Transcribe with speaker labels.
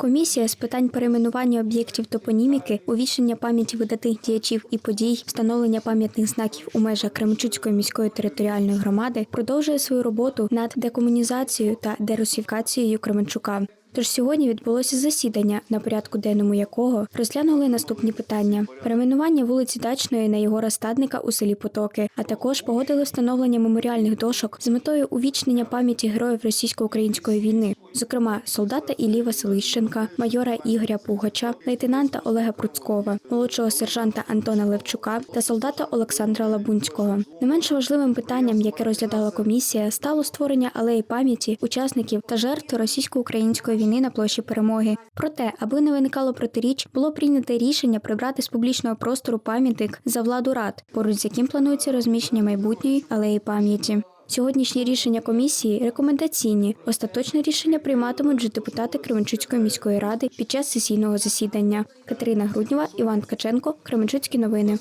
Speaker 1: Комісія з питань перейменування об'єктів топоніміки, увічнення пам'яті видатих діячів і подій, встановлення пам'ятних знаків у межах Кременчуцької міської територіальної громади продовжує свою роботу над декомунізацією та дерусифікацією Кременчука. Тож сьогодні відбулося засідання, на порядку денному якого розглянули наступні питання: перейменування вулиці Дачної на Єгора Стадника у селі Потоки, а також погодили встановлення меморіальних дошок з метою увічнення пам'яті героїв російсько-української війни, зокрема солдата Іллі Василищенка, майора Ігоря Пугача, лейтенанта Олега Пруцкова, молодшого сержанта Антона Левчука та солдата Олександра Лабунського. Не менш важливим питанням, яке розглядала комісія, стало створення алеї пам'яті учасників та жертв російсько-української війни на площі перемоги. Проте, аби не виникало протиріч, було прийнято рішення прибрати з публічного простору пам'ятник за владу рад, поруч з яким планується розміщення майбутньої алеї пам'яті. Сьогоднішні рішення комісії рекомендаційні. Остаточне рішення прийматимуть же депутати Кременчуцької міської ради під час сесійного засідання. Катерина Груднєва, Іван Ткаченко, Кременчуцькі новини.